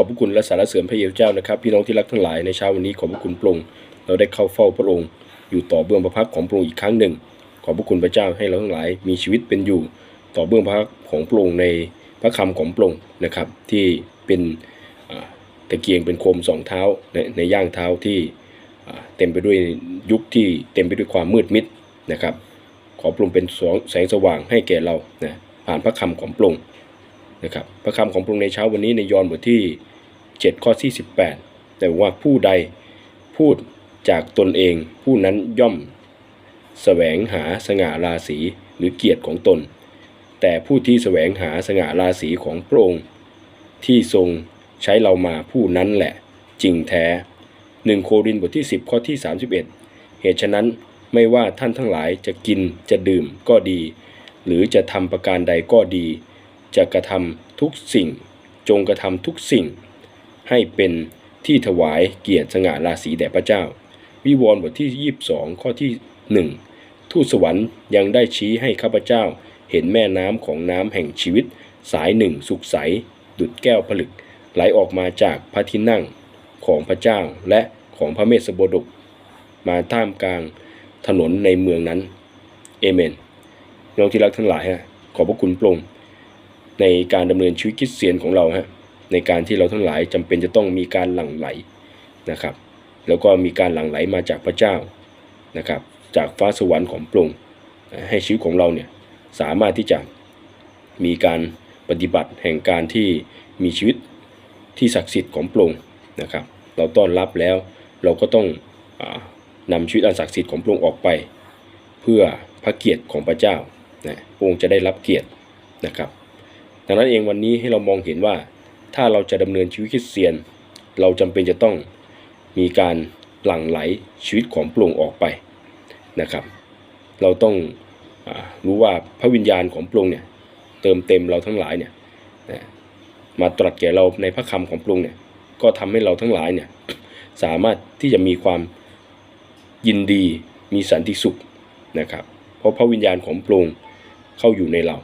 อบพระคุณและสารเสริญพระเยซูเจ้านะครับ พี่น้องที่รักทั้งหลายในเช้าวันนี้ขอบพระคุณพระองค์เราได้เข้าเฝ้าพระองค์อยู่ต่อเบื้องพระพักของพระองค์อีกครั้งหนึ่ง ขอบพระคุณพระเจ้าให้เราทั้งหลายมีชีวิตเป็นอยู่ ต่อเบื้องพระพักของพระองค์ในพระคำของพระองค์นะครับ ที่เป็นตะเกียงเป็นโคมสองเท้าในในย่างเท้าที่เต็มไปด้วยยุคที่เต็มไปด้วยความมืดมิดนะครับ ขอพระองเป็นแสงสว่างให้แก่เรานะผ่านพระคำของพระองนะครับพระคำของพระองในเช้าวันนี้ในยอห์นบทที่ 7 ข้อที่18 แต่ว่าผู้ใดพูดจากตนเองผู้นั้นย่อมแสวงหาสง่าราศีหรือเกียรติของตน แต่ผู้ที่แสวงหาสง่าราศีของพระองค์ที่ทรงใช้เรามาผู้นั้นแหละ จริงแท้หนึ่งโครินธ์บทที่ 10 ข้อที่ 31 เหตุฉะนั้นไม่ว่าท่านทั้งหลายจะกินจะดื่มก็ดี หรือจะทำประการใดก็ดี จะกระทำทุกสิ่ง จงกระทำทุกสิ่ง ให้เป็นที่ถวายเกียรติสง่าราศีแด่พระเจ้า วิวรณ์บทที่ 22 ข้อที่ 1 ทูตสวรรค์ยังได้ชี้ให้ข้าพเจ้า เห็นแม่น้ำของน้ำแห่งชีวิต สายหนึ่งสุขใส ดุดแก้วผลึก ไหลออกมาจากพระที่นั่งของพระเจ้าและของพระเมสสโบดก มาท่ามกลางถนนในเมืองนั้น เอเมนน้องที่รักทั้งหลายฮะขอบพระคุณพรองในการดำเนินชีวิตคริสเตียนของเราฮะ ในการที่เราทั้งหลายจำเป็นจะต้องมีการหลั่งไหลนะครับ แล้วก็มีการหลั่งไหลมาจากพระเจ้านะครับ จากฟ้าสวรรค์ของพระองให้ชีวิตของเราเนี่ยสามารถที่จะมีการปฏิบัติแห่งการที่มีชีวิตที่ศักดิ์สิทธิ์ของพระองนะครับ เราต้อนรับแล้วเราก็ต้องอานำชีวิตอันศักดิ์สิทธิ์ของพระองค์ออกไป เพื่อพระเกียรติของพระเจ้านะพระองค์จะได้รับเกียรตินะครับ ดังนั้นเองวันนี้ให้เรามองเห็นว่า ถ้าเราจะดำเนินชีวิตคริสเตียน เราจำเป็นจะต้องมีการหลั่งไหลชีวิตของพระองออกไปนะครับ เราต้องอรู้ว่าพระวิญญาณของพระองเนี่ยเติมเต็มเราทั้งหลายเนี่ยมาตรัสแก่เราในพระคำของพระองเนี่ยก็ทำให้เราทั้งหลายเนี่ยสามารถที่จะมีความยินดีมีสันติสุขนะครับ เพราะพระวิญญาณของพระองเข้าอยู่ในเรา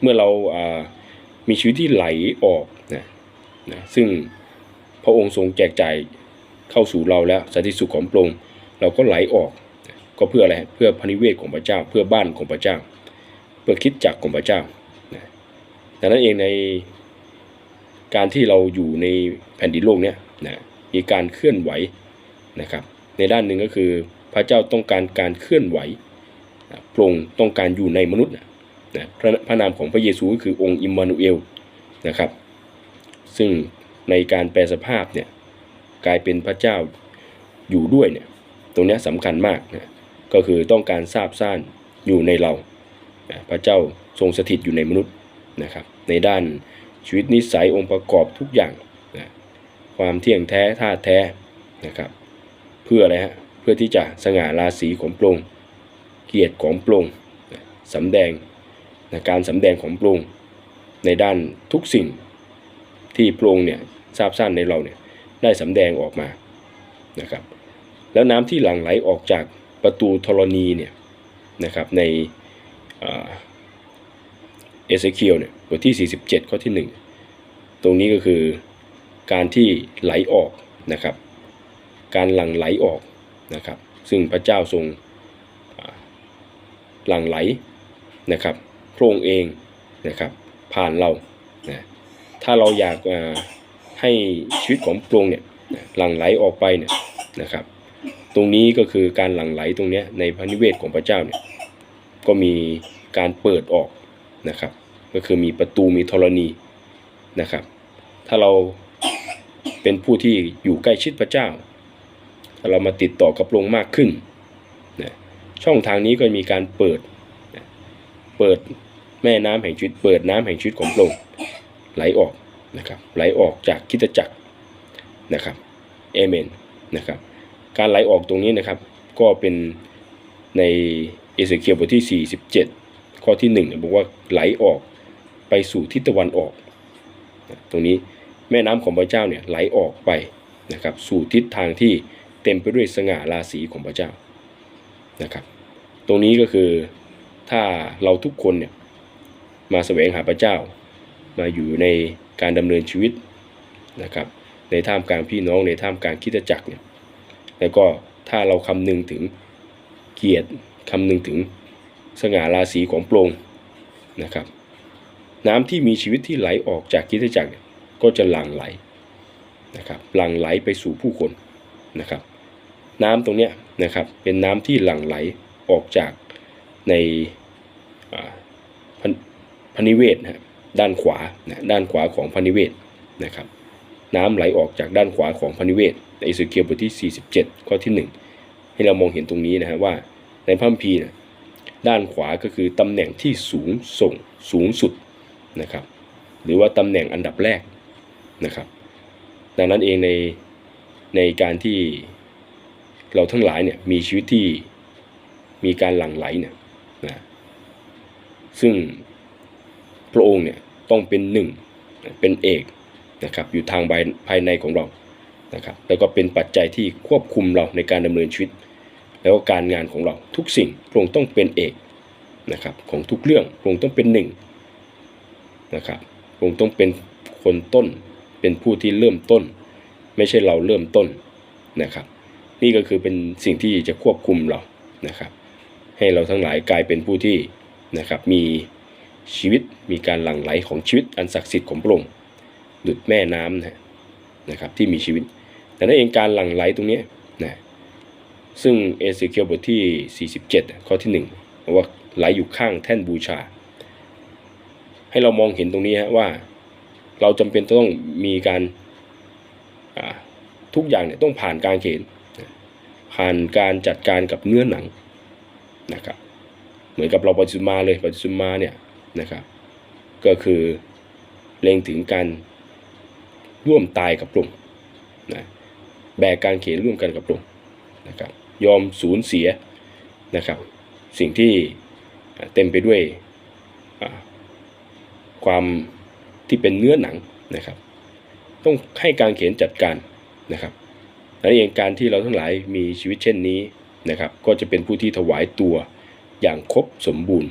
เมื่อเราอ่า มีชีวิตที่ไหลออกนะนะซึ่งพระองค์ทรงแจกจ่ายเข้าสู่เราแล้วสันติสุขของพระองค์เราก็ไหลออกนะก็เพื่ออะไรเพื่อพระนิเวศของพระเจ้า เพื่อบ้านของพระเจ้า เพื่อคิดจักรของพระเจ้านะดังนั้นเองในการที่เราอยู่ในแผ่นดินโลกเนี้ยนะมีการเคลื่อนไหวนะครับในด้านหนึ่งก็คือพระเจ้าต้องการการเคลื่อนไหวนะพระองค์ต้องการอยู่ในมนุษย์นะ นะพระพระนามของพระเยซูก็คือองค์อิมมานูเอลนะครับ ซึ่งในการแปลสภาพเนี่ยกลายเป็นพระเจ้าอยู่ด้วยเนี่ยตรงนี้สำคัญมากนะก็คือต้องการทราบซ่านอยู่ในเรานะพระเจ้าทรงสถิตอยู่ในมนุษย์นะครับ ในด้านชีวิตนิสัยองค์ประกอบทุกอย่างนะความเที่ยงแท้ท่าแท้นะครับ เพื่ออะไรฮะเพื่อที่จะสง่าราศีของพรงเกียรติของพรงนะสำแดง ในการสำแดงของพระองค์ในด้านทุกสิ่งที่พระองค์เนี่ยทราบซ่านในเราเนี่ยได้สำแดงออกมานะครับแล้วน้ำที่หลั่งไหลออกจากประตูธรณีเนี่ยนะครับในเอเซเคียลเนี่ยบทที่ 47 ข้อที่ 1 ตรงนี้ก็คือการที่ไหลออกนะครับ การหลั่งไหลออกนะครับ ซึ่งพระเจ้าทรงหลั่งไหลนะครับ พระองค์เองนะครับผ่านเรานะถ้าเราอยากให้ชีวิตของพระองค์เนี่ยหลั่งไหลออกไปเนี่ยนะครับตรงนี้ก็คือการหลั่งไหลตรงเนี้ยในพระนิเวศของพระเจ้าเนี่ยก็มีการเปิดออกนะครับก็คือมีประตูมีธรณีนะครับ ถ้าเราเป็นผู้ที่อยู่ใกล้ชิดพระเจ้าถ้าเรามาติดต่อกับพระองค์มากขึ้นนะช่องทางนี้ก็มีการเปิดเปิด แม่น้ำแห่งชีวิตเปิดน้ำแห่งชีวิตของพระองค์ไหลออกนะครับไหลออกจากคริดจักรนะครับเอเมนนะครับการไหลออกตรงนี้นะครับก็เป็นในเอเสเคียลบทที่ 47 ข้อที่1เนี่ยบอกว่าไหลออกไปสู่ทิศตะวันออก ตรงนี้แม่น้ำของพระเจ้าเนี่ยไหลออกไปนะครับสู่ทิศทางที่เต็มไปด้วยสง่าราศีของพระเจ้านะครับตรงนี้ก็คือถ้าเราทุกคนเนี่ย มาแสวงหาพระเจ้า มาอยู่ในการดำเนินชีวิตนะครับ ในท่ามกลางพี่น้องในท่ามกลางคิดจักรเนี่ยแล้วก็ถ้าเราคำนึงถึงเกียรติคำนึงถึงสง่าราศีของโปรงนะครับ น้ำที่มีชีวิตที่ไหลออกจากคิดจักรเนี่ยก็จะหลั่งไหลนะครับหลั่งไหลไปสู่ผู้คนนะครับ น้ำตรงเนี้ยนะครับเป็นน้ำที่หลั่งไหลออกจากใน พนพนิเวศนะด้านขวานะด้านขวาของพนิเวศนะครับน้ำไหลออกจากด้านขวาของพนิเวศในอิสุเกียบทที่ 47 ข้อที่ 1 ให้เรามองเห็นตรงนี้นะฮะว่าในพระคัมภีนะด้านขวาก็คือตำแหน่งที่สูงส่งสูงสุดนะครับหรือว่าตำแหน่งอันดับแรกนะครับดังนั้นเองในในการที่เราทั้งหลายเนี่ยมีชีวิตที่มีการหลั่งไหลเนี่ยนะซึ่ง พระองค์เนี่ยต้องเป็นหนึ่งเป็นเอกนะครับอยู่ทางภายภายในของเรานะครับแล้วก็เป็นปัจจัยที่ควบคุมเราในการดำเนินชีวิต แล้วก็การงานของเราทุกสิ่งพระองค์ต้องเป็นเอกนะครับของทุกเรื่องพระองค์ต้องเป็นหนึ่งนะครับพระองค์ต้องเป็นคนต้นเป็นผู้ที่เริ่มต้น ไม่ใช่เราเริ่มต้นนะครับ นี่ก็คือเป็นสิ่งที่จะควบคุมเรานะครับ ให้เราทั้งหลายกลายเป็นผู้ที่นะครับมี ชีวิตมีการหลั่งไหลของชีวิตอันศักดิ์สิทธิ์ของพระองค์ดุจแม่น้ำนะนะครับที่มีชีวิต แต่นั่นเองการหลั่งไหลตรงนี้นะซึ่งเอเซเคียลบทที่ 47 ข้อที่1บอกว่าไหลอยู่ข้างแท่นบูชา ให้เรามองเห็นตรงนี้ฮะว่าเราจำเป็นต้องมีการทุกอย่างเนี่ยต้องผ่านการเขนผ่านการจัดการกับเนื้อหนังนะครับเหมือนกับเราปฏิสุมาเลยปฏิสุมาเนี่ย นะครับก็คือเล็งถึงการร่วมตายกับพระองนะแบกการเขียนร่วมกันกับพระองนะครับยอมสูญเสียนะครับสิ่งที่เต็มไปด้วยความที่เป็นเนื้อหนังนะครับ ต้องให้การเขียนจัดการนะครับนั่นเองการที่เราทั้งหลายมีชีวิตเช่นนี้นะครับ ก็จะเป็นผู้ที่ถวายตัวอย่างครบสมบูรณ์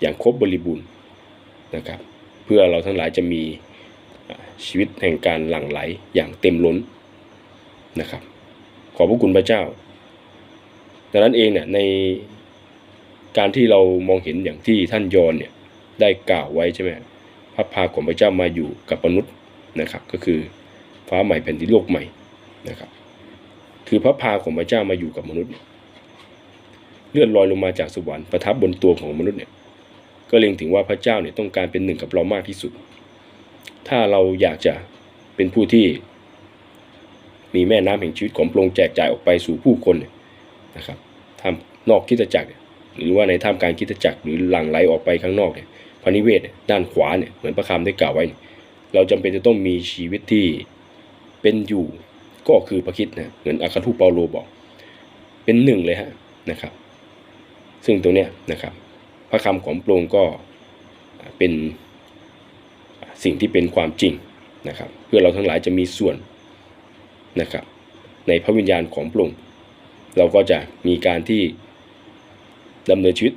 อย่างครบบริบูรณ์ นะครับ เพื่อเราทั้งหลายจะมีชีวิตแห่งการหลั่งไหลอย่างเต็มล้นนะครับ ขอบพระคุณพระเจ้า ดังนั้นเองเนี่ยในการที่เรามองเห็นอย่างที่ท่านยอนเนี่ยได้กล่าวไว้ใช่ไหมพระพาของพระเจ้ามาอยู่กับมนุษย์นะครับก็คือฟ้าใหม่แผ่นดินโลกใหม่นะครับคือพระพาของพระเจ้ามาอยู่กับมนุษย์ เลื่อนลอยลงมาจากสวรรค์ประทับบนตัวของมนุษย์เนี่ย ก็เล็งถึงว่าพระเจ้าเนี่ยต้องการเป็นหนึ่งกับเรามากที่สุด ถ้าเราอยากจะเป็นผู้ที่ มีแม่น้ำแห่งชีวิตของพระองค์แจกจ่ายออกไปสู่ผู้คนนะครับทำนอกคิดจักร หรือว่าในท่ามกลางคิดจักรหรือหลั่งไหลออกไปข้างนอกเนี่ยพระนิเวศด้านขวาเนี่ยเหมือนพระคำได้กล่าวไว้ เราจำเป็นจะต้องมีชีวิตที่เป็นอยู่ก็คือพระคิดนะเหมือนอาคาทูเปาโลบอก เป็นหนึ่งเลยฮะนะครับ ซึ่งตรงเนี้ยนะครับ พระคำของพระองค์ก็เป็นสิ่งที่เป็นความจริงนะครับ เพื่อเราทั้งหลายจะมีส่วนนะครับ ในพระวิญญาณของพระองค์เราก็จะมีการที่ดำเนินชีวิต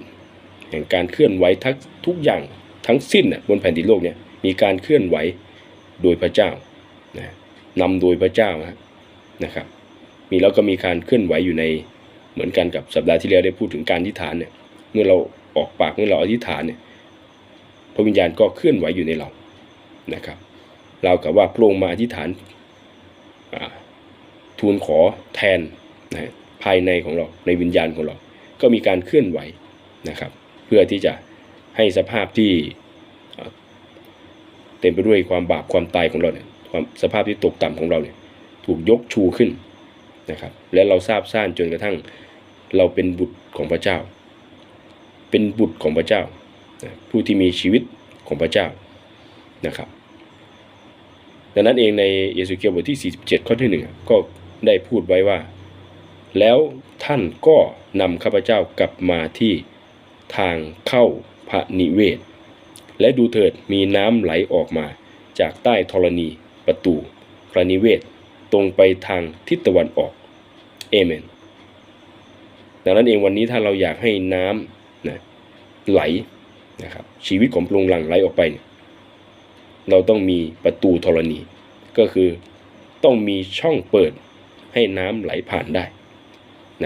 แห่งการเคลื่อนไหวทั้งทุกอย่างทั้งสิ้นบนแผ่นดินโลกเนี่ยมีการเคลื่อนไหวโดยพระเจ้านะนำโดยพระเจ้านะครับ มีแล้วก็มีการเคลื่อนไหวอยู่ในเหมือนกันกับสัปดาห์ที่แล้วได้พูดถึงการอธิษฐานเนี่ยเมื่อเรา ออกปากเมื่อเราอธิษฐานเนี่ยพระวิญญาณก็เคลื่อนไหวอยู่ในเรานะครับ เรากับว่าพระองค์มาอธิษฐานาทูลขอแทนนะภายในของเราในวิญญาณของเรา ก็มีการเคลื่อนไหวนะครับ เพื่อที่จะให้สภาพที่เต็มไปด้วยความบาปความตายของเราเนี่ยความสภาพที่ตกต่ำของเราเนี่ยถูกยกชูขึ้นนะครับ และเราทราบซ่านจนกระทั่งเราเป็นบุตรของพระเจ้า เป็นบุตรของพระเจ้า ผู้ที่มีชีวิตของพระเจ้านะครับ ดังนั้นเองในเยซูเคียบทที่ 47 ข้อที่หนึ่งก็ได้พูดไว้ว่า แล้วท่านก็นำข้าพเจ้ากลับมาที่ทางเข้าพระนิเวศ และดูเถิดมีน้ำไหลออกมาจากใต้ธรณีประตูพระนิเวศตรงไปทางทิศตะวันออกเอเมนดังนั้นเองวันนี้ถ้าเราอยากให้น้ำ นะไหลนะครับชีวิตของพระองหลังไหลออกไปเนี่ยเราต้องมีประตูธรณี ก็คือต้องมีช่องเปิดให้น้ำไหลผ่านได้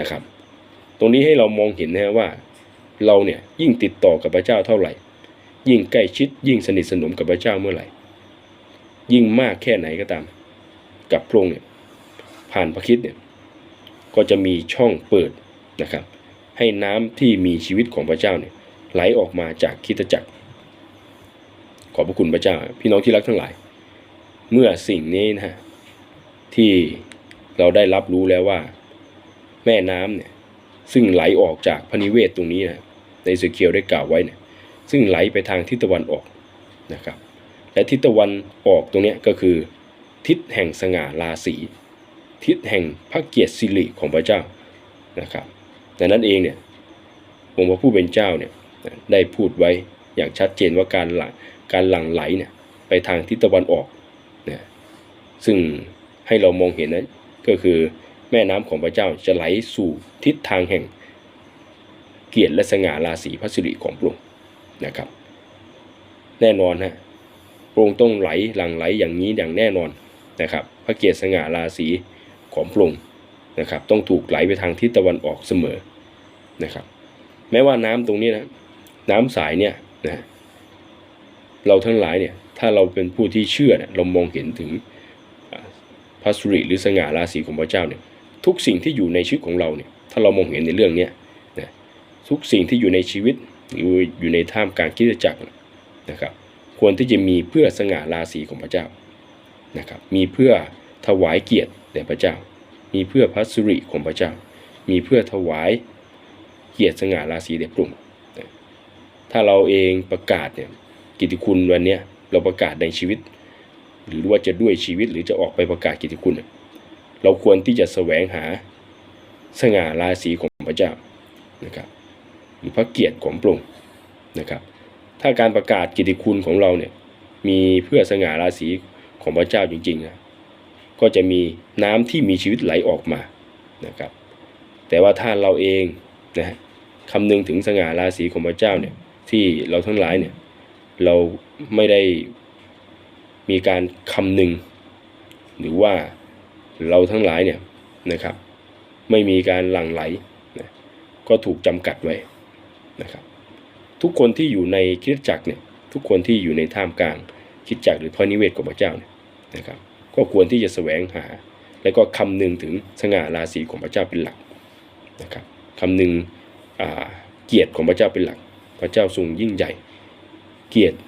นะครับ ตรงนี้ให้เรามองเห็นนะว่าเราเนี่ยยิ่งติดต่อกับพระเจ้าเท่าไหร่ ยิ่งใกล้ชิดยิ่งสนิทสนมกับพระเจ้าเมื่อไหร่ ยิ่งมากแค่ไหนก็ตาม กับพระองค์เนี่ยผ่านพระคิดเนี่ยก็จะมีช่องเปิดนะครับ ให้น้ำที่มีชีวิตของพระเจ้าเนี่ยไหลออกมาจากคริดจักร ขอบพระคุณพระเจ้า พี่น้องที่รักทั้งหลาย เมื่อสิ่งนี้นะฮะที่เราได้รับรู้แล้วว่า แม่น้ำเนี่ยซึ่งไหลออกจากพระนิเวศตรงนี้นะในเสเคียวได้กล่าวไว้เนี่ยซึ่งไหลไปทางทิศตะวันออกนะครับ และทิศตะวันออกตรงนี้ก็คือ ทิศแห่งสง่าราศีทิศแห่งพระเกียรติสิริของพระเจ้านะครับ ดังนั้นเองเนี่ยองค์พระผู้เป็นเจ้าเนี่ยได้พูดไว้อย่างชัดเจนว่าการหลังการหลั่งไหลเนี่ยไปทางทิศตะวันออกนะซึ่งให้เรามองเห็นนั้นก็คือแม่น้ำของพระเจ้าจะไหลสู่ทิศทางแห่งเกียรติและสง่าราศีพระสิริของพระองค์นะครับ แน่นอนฮะพระองค์ต้องไหลหลั่งไหลอย่างนี้อย่างแน่นอนนะครับ พระเกียรติสง่าราศีของพระองค์นะครับ ต้องถูกไหลไปทางทิศตะวันออกเสมอ นะครับ แม้ว่าน้ำตรงนี้นะน้ำสายเนี่ยนะเราทั้งหลายเนี่ยถ้าเราเป็นผู้ที่เชื่อเนี่ยเรามองเห็นถึงพระสุริหรือสง่าราศีของพระเจ้าเนี่ยทุกสิ่งที่อยู่ในชีวิตของเราเนี่ยถ้าเรามองเห็นในเรื่องเนี้ยนะทุกสิ่งที่อยู่ในชีวิตออยู่ในท่ามกลางคริสตจักรนะครับ ควรที่จะมีเพื่อสง่าราศีของพระเจ้านะครับมีเพื่อถวายเกียรติแด่พระเจ้า มีเพื่อพระสุริของพระเจ้า มีเพื่อถวาย เกียรติสง่าราศีแด่พระองค์นะถ้าเราเองประกาศเนี่ยกิตติคุณวันเนี้ยเราประกาศในชีวิต หรือว่าจะด้วยชีวิตหรือจะออกไปประกาศกิตติคุณเนี่ยเราควรที่จะแสวงหาสง่าราศีของพระเจ้านะครับหรือพระเกียรติของพระองค์นะครับ ถ้าการประกาศกิตติคุณของเราเนี่ยมีเพื่อสง่าราศีของพระเจ้าจริงๆนะก็จะมีน้ำที่มีชีวิตไหลออกมานะครับ แต่ว่าถ้าเราเองนะ คำนึงถึงสง่าราศีของพระเจ้าเนี่ยที่เราทั้งหลายเนี่ยเราไม่ได้มีการคำนึง หรือว่าเราทั้งหลายเนี่ยนะครับ ไม่มีการหลั่งไหลนะก็ถูกจำกัดไว้นะครับ ทุกคนที่อยู่ในคริสจักรเนี่ยทุกคนที่อยู่ในท่ามกลางคริสตจักหรือพระนิเวศของพระเจ้าเนี่ยนะครับ ก็ควรที่จะแสวงหา และก็คำนึงถึงสง่าราศีของพระเจ้าเป็นหลักนะครับคำนึงอ่า เกียรติของพระเจ้าเป็นหลัก พระเจ้าทรงยิ่งใหญ่ เกียรติ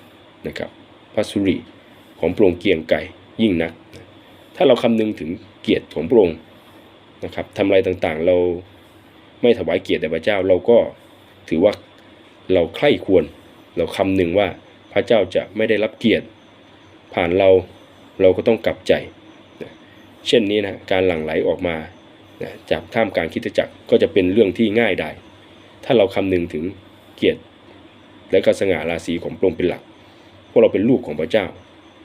นะครับพระสุริของพระองค์เกียงไกรยิ่งนัก ถ้าเราคำนึงถึงเกียรติของพระองค์นะครับทำอะไรต่างๆ เราไม่ถวายเกียรติแด่พระเจ้าเราก็ถือว่าเราใคร่ควร เราคำนึงว่าพระเจ้าจะไม่ได้รับเกียรติ ผ่านเราเราก็ต้องกลับใจ เช่นนี้นะการหลั่งไหลออกมาจากท่ามกลางคริสตจักรก็จะเป็นเรื่องที่ง่ายได้ ถ้าเราคำนึงถึงเกียรติและก็สง่าราศีของพระองค์เป็นหลักพวกเราเป็นลูกของพระเจ้า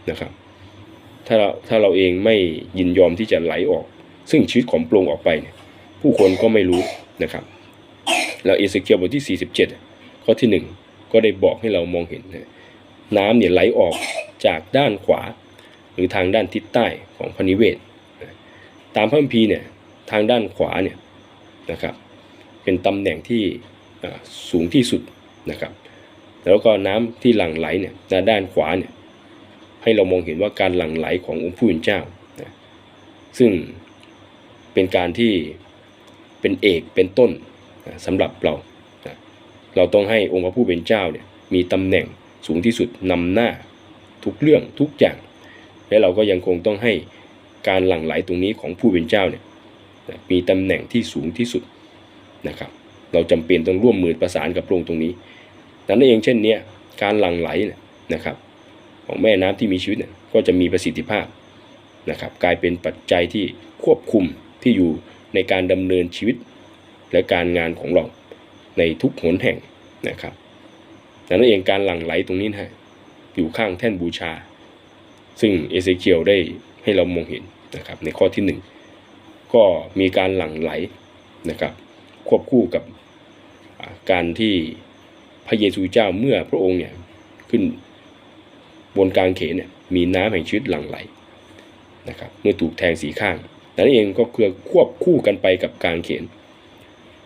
นะครับ ถ้าเราถ้าเราเองไม่ยินยอมที่จะไหลออก ซึ่งชีวิตของพระองค์ออกไปเนี่ยผู้คนก็ไม่รู้นะครับ แล้วเอเสเคียลบทที่ 47 ข้อที่ 1 ก็ได้บอกให้เรามองเห็น น้ำเนี่ยไหลออกจากด้านขวา หรือทางด้านทิศใต้ของพระนิเวศ ตามพระคัมภีร์เนี่ยทางด้านขวาเนี่ยนะครับ เป็นตำแหน่งที่สูงที่สุดนะครับ แล้วก็น้ำที่หลั่งไหลเนี่ยด้านขวาเนี่ยให้เรามองเห็นว่าการหลั่งไหลขององค์ผู้เป็นเจ้านะซึ่งเป็นการที่เป็นเอกเป็นต้นนะสำหรับเรานะเราต้องให้องค์พระผู้เป็นเจ้าเนี่ยมีตำแหน่งสูงที่สุดนำหน้าทุกเรื่องทุกอย่าง และเราก็ยังคงต้องให้การหลั่งไหลตรงนี้ของผู้เป็นเจ้าเนี่ยนะมีตำแหน่งที่สูงที่สุด นะครับ เราจำเป็นต้องร่วมมือประสานกับพระองค์ตรงนี้นั้นเองเช่นเนี้ยการหลั่งไหลนะครับของแม่น้ำที่มีชีวิตเนี่ยก็จะมีประสิทธิภาพนะครับ กลายเป็นปัจจัยที่ควบคุมที่อยู่ในการดำเนินชีวิต และการงานของเราในทุกหนแห่งนะครับดังนั้นเองการหลั่งไหลตรงนี้นะฮะอยู่ข้างแท่นบูชา ซึ่งเอเซเคียลได้ให้เรามองเห็นนะครับในข้อที่หนึ่งก็มีการหลั่งไหลนะครับ ควบคู่กับการที่พระเยซูเจ้าเมื่อพระองค์เนี่ยขึ้นบนกลางเขนเนี่ยมีน้ำแห่งชีวิตหลั่งไหลนะครับเมื่อถูกแทงสีข้างนั่นเองก็คือควบคู่กันไปกับกางเขน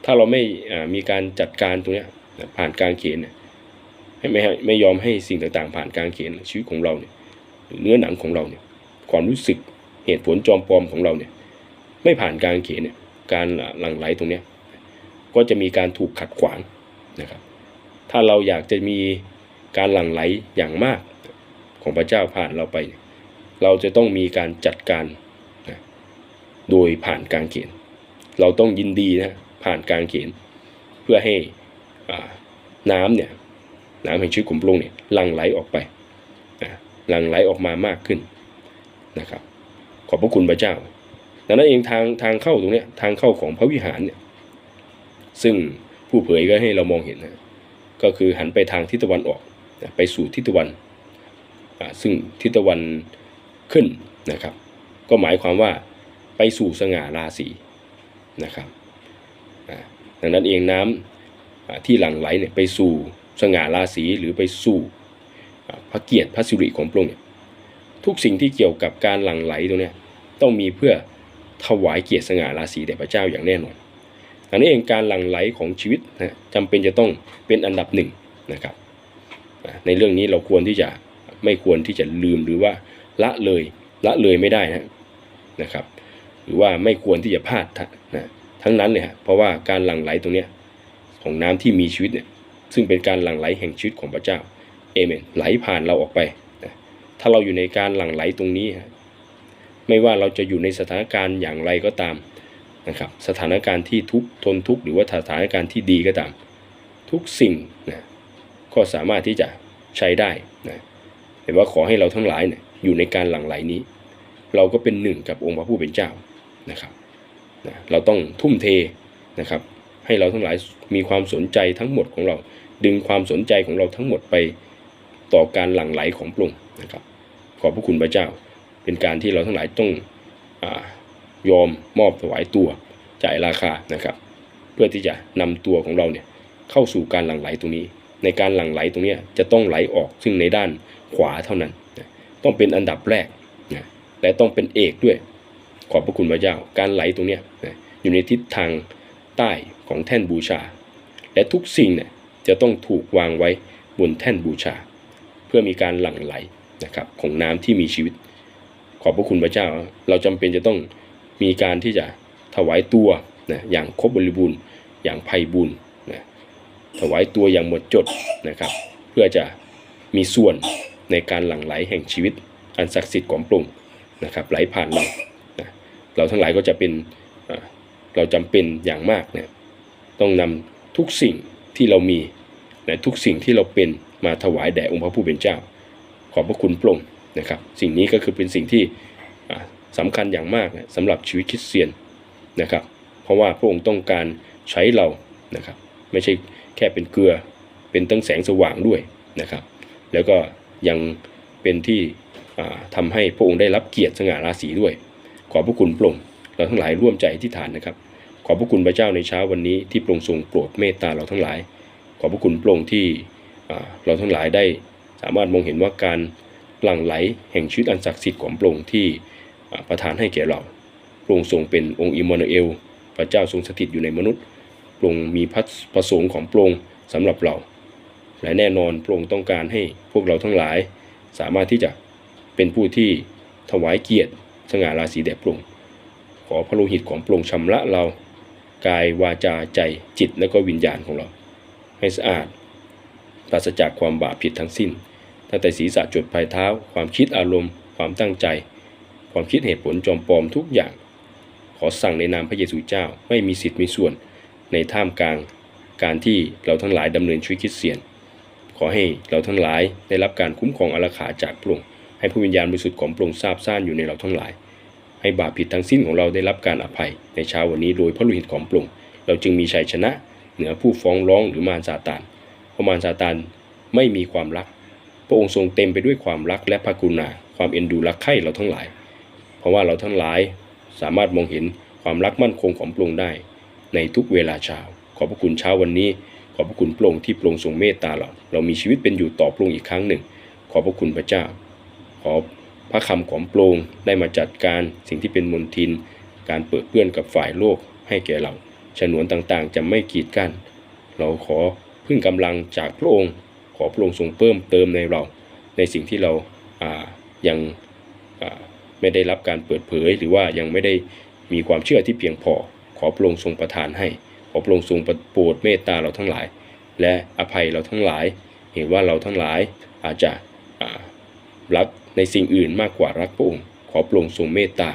ถ้าเราไม่มีการจัดการตรงนี้ผ่านกางเขนให้ไม่ไม่ยอมให้สิ่งต่างๆ ผ่านกางเขนชีวิตของเราเนี่ยเนื้อหนังของเราเนี่ยความรู้สึกเหตุผลจอมปลอมของเราเนี่ยไม่ผ่านกางเขนเนี่ยการหลั่งไหลตรงเนี้ ก็จะมีการถูกขัดขวางนะครับ ถ้าเราอยากจะมีการหลั่งไหลอย่างมากของพระเจ้าผ่านเราไป เราจะต้องมีการจัดการนะโดยผ่านกางเขียน เราต้องยินดีนะผ่านกางเขียน เพื่อให้น้ำเนี่ยน้ำแห่งชีวิตของพระองค์เนี่ยหลั่งไหลออกไปนะหลั่งไหลออกมามากขึ้นนะครับ ขอบพระคุณพระเจ้าดังนั้นเองทางทางเข้าตรงเนี้ยทางเข้าของพระวิหารเนี่ย ซึ่งผู้เผยก็ให้เรามองเห็นนะก็คือหันไปทางทิศตะวันออกนะไปสู่ทิศตะวันซึ่งทิศตะวันขึ้นนะครับ ก็หมายความว่าไปสู่สง่าราศีนะครับดังนั้นเองน้ำอ่าที่หลั่งไหลเนี่ยไปสู่สง่าราศีหรือไปสู่พระเกียรติพระสิริของพระองค์เนี่ยทุกสิ่งที่เกี่ยวกับการหลั่งไหลตรงเนี้ยต้องมีเพื่อถวายเกียรติสง่าราศีแด่พระเจ้าอย่างแน่นอน อันนี้เองการหลั่งไหลของชีวิตนะจำเป็นจะต้องเป็นอันดับหนึ่งนะครับในเรื่องนี้เราควรที่จะไม่ควรที่จะลืมหรือว่าละเลยละเลยไม่ได้นะนะครับ หรือว่าไม่ควรที่จะพลาดทะนะทั้งนั้นเลยฮะเพราะว่าการหลั่งไหลตรงเนี้ยของน้ำที่มีชีวิตเนี่ยซึ่งเป็นการหลั่งไหลแห่งชีวิตของพระเจ้าเอเมนไหลผ่านเราออกไปนะถ้าเราอยู่ในการหลั่งไหลตรงนี้ฮะไม่ว่าเราจะอยู่ในสถานการณ์อย่างไรก็ตาม นะครับสถานการณ์ที่ทุกทนทุกหรือว่าสถานการณ์ที่ดีก็ตาม ทุกสิ่งนะก็สามารถที่จะใช้ได้นะแต่ว่าขอให้เราทั้งหลายเนี่ยอยู่ในการหลั่งไหลนี้ เราก็เป็นหนึ่งกับองค์พระผู้เป็นเจ้านะครับนะเราต้องทุ่มเทนะครับให้เราทั้งหลายมีความสนใจทั้งหมดของเรา ดึงความสนใจของเราทั้งหมดไปต่อการหลั่งไหลของพระองนะครับขอบพระคุณพระเจ้า เป็นการที่เราทั้งหลายต้องอา ยอมมอบถวายตัวจ่ายราคานะครับ เพื่อที่จะนำตัวของเราเนี่ยเข้าสู่การหลั่งไหลตรงนี้ ในการหลั่งไหลตรงนี้จะต้องไหลออกซึ่งในด้านขวาเท่านั้น ต้องเป็นอันดับแรกนะและต้องเป็นเอกด้วย ขอบพระคุณพระเจ้า การไหลตรงนี้นะอยู่ในทิศทางใต้ของแท่นบูชา และทุกสิ่งเนี่ยจะต้องถูกวางไว้บนแท่นบูชา เพื่อมีการหลั่งไหลนะครับของน้ำที่มีชีวิต ขอบพระคุณพระเจ้า เราจำเป็นจะต้อง มีการที่จะถวายตัวนะอย่างครบบริบูรณ์อย่างไพ่บุญนะถวายตัวอย่างหมดจดนะครับ เพื่อจะมีส่วนในการหลั่งไหลแห่งชีวิต อันศักดิ์สิทธิ์ของพระองนะครับ ไหลผ่านเรานะเราทั้งหลายก็จะเป็นเราจำเป็นอย่างมากนี่ยต้องนำทุกสิ่งที่เรามีและทุกสิ่งที่เราเป็นมาถวายแด่องค์พระผู้เป็นเจ้า ขอบพระคุณพระองนะครับ สิ่งนี้ก็คือเป็นสิ่งที่ สำคัญอย่างมากนะสำหรับชีวิตคริสเตียนนะครับ เพราะว่าพระองค์ต้องการใช้เรานะครับ ไม่ใช่แค่เป็นเกลือเป็นตั้งแสงสว่างด้วยนะครับ แล้วก็ยังเป็นที่ทำาให้พระองค์ได้รับเกียรติสง่าราศีด้วย ขอพระคุณพระองค์เราทั้งหลายร่วมใจที่ฐานนะครับ ขอพระคุณพระเจ้าในเช้าวันนี้ที่พระองค์ทรงโปรดเมตตาเราทั้งหลาย ขอพระคุณพระองค์ที่เราทั้งหลายได้สามารถมองเห็นว่าการหลั่งไหลแห่งชีวิตอันศักดิ์สิทธิ์ของพระองค์ที่ ประทานให้แก่เราพระองค์ทรงเป็นองค์อิมมานูเอล พระเจ้าทรงสถิตอยู่ในมนุษย์พระองค์มีพระประสงค์ของพระองค์สำหรับเรา และแน่นอนพระองค์ต้องการให้พวกเราทั้งหลาย สามารถที่จะเป็นผู้ที่ถวายเกียรติสง่าราศีแด่พระองค์ขอพระโลหิตของพระองค์ชำระเรากายวาจาใจจิตและก็วิญญาณของเรา ให้สะอาดปราศจากความบาปผิดทั้งสิ้น ตั้งแต่ศีรษะจุดปลายเท้า ความคิดอารมณ์ ความตั้งใจ ความคิดเหตุผลจอมปลอมทุกอย่าง ขอสั่งในนามพระเยซูเจ้าไม่มีสิทธิ์มีส่วน ในท่ามกลางการที่เราทั้งหลายดำเนินชีวิตคริสเตียน ขอให้เราทั้งหลายได้รับการคุ้มครองอารักขาจากพระองค์ให้พระวิญญาณบริสุทธิ์ของพระองค์ทราบซ่านอยู่ในเราทั้งหลาย ให้บาปผิดทั้งสิ้นของเราได้รับการอภัย ในเช้าวันนี้โดยพระโลหิตของพระองค์เราจึงมีชัยชนะ เหนือผู้ฟ้องร้องหรือมารซาตานเพราะมารซาตานไม่มีความรัก พระองค์ทรงเต็มไปด้วยความรักและพระกรุณา ความเอ็นดูรักใคร่เราทั้งหลาย เพราะว่าเราทั้งหลายสามารถมองเห็นความรักมั่นคงของพระองค์ได้ ในทุกเวลาเช้า ขอบพระคุณเช้าวันนี้ ขอบพระคุณพระองค์ที่พระองค์ทรงเมตตาเรา เรามีชีวิตเป็นอยู่ต่อพระองค์อีกครั้งหนึ่ง ขอบพระคุณพระเจ้า ขอพระคำของพระองค์ได้มาจัดการสิ่งที่เป็นมลทิน การเปิดเปื้อนกับฝ่ายโลกให้แก่เรา ฉนวนต่างๆ จะไม่กีดกั้น เราขอพึ่งกำลังจากพระองค์ ขอพระองค์ทรงเพิ่มเติมในเรา ในสิ่งที่เราอ่ายังอ่า ไม่ได้รับการเปิดเผย หรือว่ายังไม่ได้มีความเชื่อที่เพียงพอ ขอพระองค์ทรงประทานให้ ขอพระองค์ทรงโปรดเมตตาเราทั้งหลาย และอภัยเราทั้งหลาย เห็นว่าเราทั้งหลายอาจจะรักในสิ่งอื่นมากกว่ารักพระองค์ ขอพระองค์ทรงเมตตา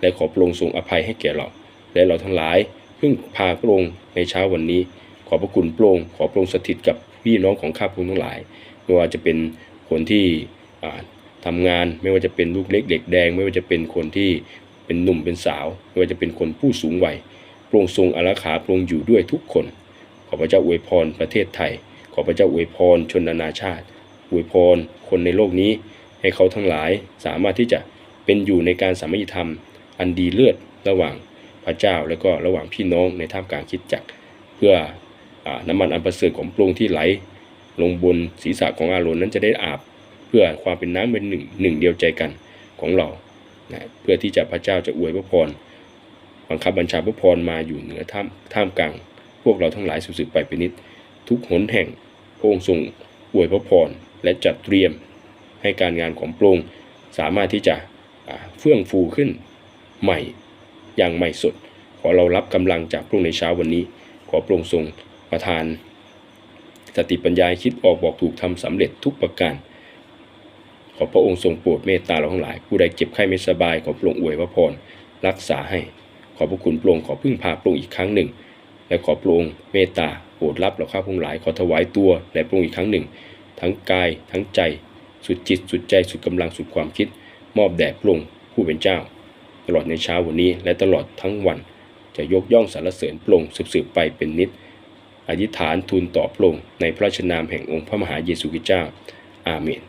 และขอพระองค์ทรงอภัยให้แก่เรา และเราทั้งหลายเพึ่งพาพระองค์ในเช้าวันนี้ ขอพระคุณพระองค์ขอพระองค์สถิตกับพี่น้องของข้าพระองค์ทั้งหลายไม่ว่าจะเป็นคนที่ อ่าทำงานไม่ว่าจะเป็นลูกเล็กเด็กแดง ไม่ว่าจะเป็นคนที่เป็นหนุ่มเป็นสาว ไม่ว่าจะเป็นคนผู้สูงวัยพระองค์ทรงอารักขาพระองค์อยู่ด้วยทุกคน ขอพระเจ้าอวยพรประเทศไทย ขอพระเจ้าอวยพรชนนานาชาติอวยพรคนในโลกนี้ ให้เขาทั้งหลายสามารถที่จะเป็นอยู่ในการสามัคคีธรรม อันดีเลิศระหว่างพระเจ้าและก็ระหว่างพี่น้องในท่ามกลางคิดจักเพื่ออน้ำมันอันประเสริฐของพระองค์ที่ไหล ลงบนศีรษะของอาโรนนั้นจะได้อาบ เพื่อความเป็นน้ำเป็นหนึ่งหนึ่งเดียวใจกันของเรานะเพื่อที่จะพระเจ้าจะอวยพระพรบังคับบัญชาพระพรมาอยู่เหนือท่ามท่ามกลาง พวกเราทั้งหลายสืบไปเป็นนิดทุกหนแห่งพระองค์ทรงอวยพระพรและจัดเตรียมให้การงานของพระองค์สามารถที่จะเฟื่องฟูขึ้นใหม่อย่างใหม่สด ขอเรารับกำลังจากพระองค์ในเช้าวันนี้ ขอพระองค์ทรงประทานสติปัญญาคิดออกบอกถูกทำสำเร็จทุกประการ ขอพระองค์ทรงโปรดเมตตาเราทั้งหลาย ผู้ใดเจ็บไข้ไม่สบายขอพระองค์อวยพระพรรักษาให้ ขอพระคุณพระองค์ขอพึ่งพาพระองค์อีกครั้งหนึ่ง และขอพระองค์เมตตาโปรดรับเราข้าพระองค์หลายขอถวายตัวแด่พระองค์อีกครั้งหนึ่ง ทั้งกายทั้งใจ สุดจิตสุดใจสุดกำลังสุดความคิด มอบแด่พระองค์ผู้เป็นเจ้า ตลอดในเช้าวันนี้และตลอดทั้งวัน จะยกย่องสรรเสริญพระองค์สืบๆไปเป็นนิจอธิษฐานทูลต่อพระองค์ในพระชนามแห่งองค์พระมหาเยซูคริสต์เจ้า อาเมน